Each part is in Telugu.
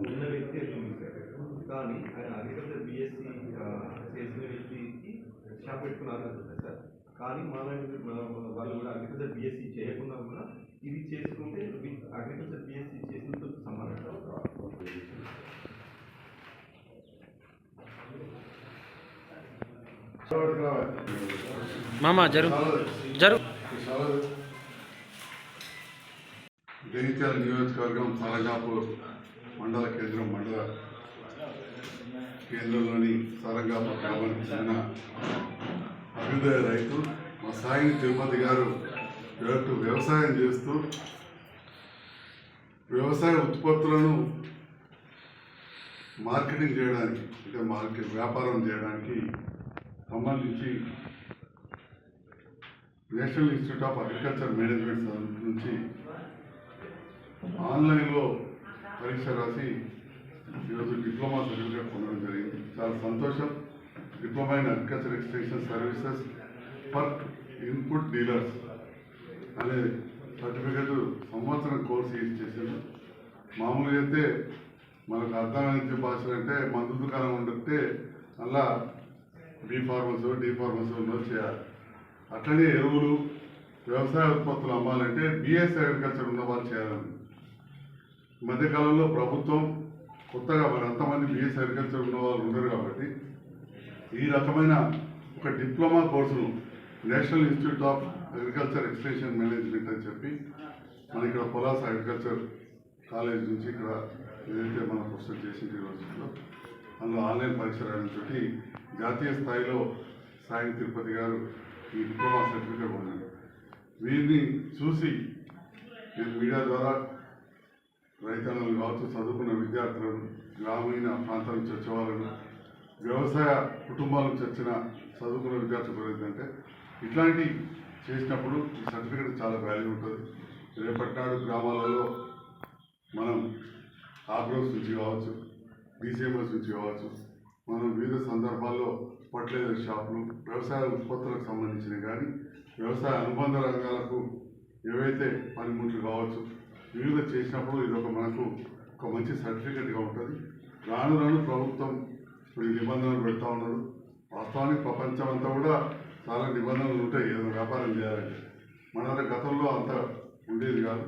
ఉన్న వ్యక్తి ఎట్లుంది కానీ ఆయన అగ్రికల్చర్ బిఎస్సి చేసిన వ్యక్తికి షాప్ పెట్టుకున్నారు కదా సార్ కానీ మా వాళ్ళు కూడా అగ్రికల్చర్ బిఎస్సి చేయకుండా కూడా ఇది చేసుకుంటే అగ్రికల్చర్ బిఎస్సి చేసిన సమానం మామ జరు జరు జగిత్యాల నియోజకవర్గం సారంగాపూర్ మండల కేంద్రం మండల కేంద్రంలోని సారంగాపూర్ గ్రామానికి చెందిన అభ్యుదయ రైతు మా సాయి తిరుపతి గారు ఇటు వ్యవసాయం చేస్తూ వ్యవసాయ ఉత్పత్తులను మార్కెటింగ్ చేయడానికి అంటే మార్కెట్ వ్యాపారం చేయడానికి సంబంధించి national institute of agriculture management నుంచి ఆన్లైన్లో పరీక్ష రాసి ఈరోజు డిప్లొమా సర్టిఫికేట్ పొందడం జరిగింది. చాలా సంతోషం. Diploma in agriculture extension services for input dealers అనే సర్టిఫికేట్ సంవత్సరం కోర్సు యూజ్ చేశాను మామూలుగా అయితే మనకు అర్థమైన భాషలు అంటే మందు దుకాణం ఉండితే అలా బీ ఫార్మస్ డి ఫార్మస్ ఉన్నది చేయాలి. అట్లనే ఎరువులు వ్యవసాయ ఉత్పత్తులు అమ్మాలంటే బిఎస్ అగ్రికల్చర్ ఉన్న వాళ్ళు చేయాలండి మధ్యకాలంలో ప్రభుత్వం కొత్తగా మరి అంతమంది బిఎస్ అగ్రికల్చర్ ఉన్న వాళ్ళు ఉండరు కాబట్టి ఈ రకమైన ఒక డిప్లొమా కోర్సును national institute of agriculture extension management అని చెప్పి మన ఇక్కడ పొలాస్ అగ్రికల్చర్ కాలేజ్ నుంచి ఇక్కడ ఏదైతే మన ప్రొసెస్ చేసింది ఈ రోజుల్లో అందులో ఆన్లైన్ పరీక్ష రాయడంతో జాతీయ స్థాయిలో సాయి తిరుపతి గారు ఈ డిప్లొమా సర్టిఫికేట్ పొందారు. వీరిని చూసి నేను మీడియా ద్వారా రైతన్నలు కావచ్చు చదువుకున్న విద్యార్థులను గ్రామీణ ప్రాంతాల నుంచి వచ్చేవాళ్ళను వ్యవసాయ కుటుంబాల నుంచి వచ్చిన చదువుకున్న విద్యార్థులు ఏంటంటే ఇట్లాంటి చేసినప్పుడు ఈ సర్టిఫికేట్ చాలా వాల్యూ ఉంటుంది. రేపటి నాడు గ్రామాలలో మనం ఆగ్రోస్ నుంచి కావచ్చు డీసీఎంఎస్ నుంచి కావచ్చు మనం వివిధ సందర్భాల్లో ఫర్టిలైజర్ షాపులు వ్యవసాయ ఉత్పత్తులకు సంబంధించినవి కానీ వ్యవసాయ అనుబంధ రంగాలకు ఏవైతే పనిముట్లు కావచ్చు వివిధ చేసినప్పుడు ఇది ఒక మనకు ఒక మంచి సర్టిఫికెట్గా ఉంటుంది. రాను రాను ప్రభుత్వం ఇప్పుడు ఈ నిబంధనలు పెడతా ఉన్నాడు. వాస్తవానికి ప్రపంచం అంతా కూడా చాలా నిబంధనలు ఉంటాయి. ఏదైనా వ్యాపారం చేయాలంటే మన గతంలో అంత ఉండేది కాదు.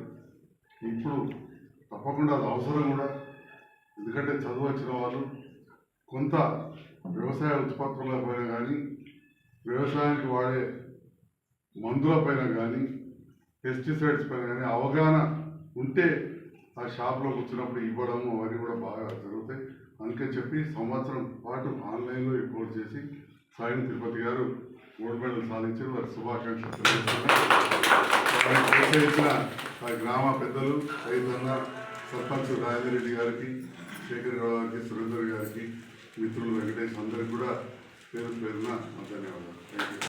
ఇప్పుడు తప్పకుండా అది అవసరం కూడా. ఎందుకంటే చదువు వచ్చిన వాళ్ళు కొంత వ్యవసాయ ఉత్పత్తుల పైన కానీ వ్యవసాయానికి వాడే మందుల పైన కానీ పెస్టిసైడ్స్ పైన కానీ అవగాహన ఉంటే ఆ షాప్లో కూర్చున్నప్పుడు ఇవ్వడము అవన్నీ కూడా బాగా జరుగుతాయి. అందుకని చెప్పి సంవత్సరం పాటు ఆన్లైన్లో ఈ కోర్స్ చేసి సాయిని తిరుపతి గారు గోల్డ్ మెడల్ సాధించారు. వారి శుభాకాంక్షలు ప్రోత్సహించిన ఆ గ్రామ పెద్దలు రైతన్న సర్పంచ్ రాజేంద్ర రెడ్డి గారికి శేఖర్ రావు గారికి సురేందర్ గారికి మిత్రులు వెంకటేష్ అందరికి కూడా పేరు పేరున ధన్యవాదాలు. Thank you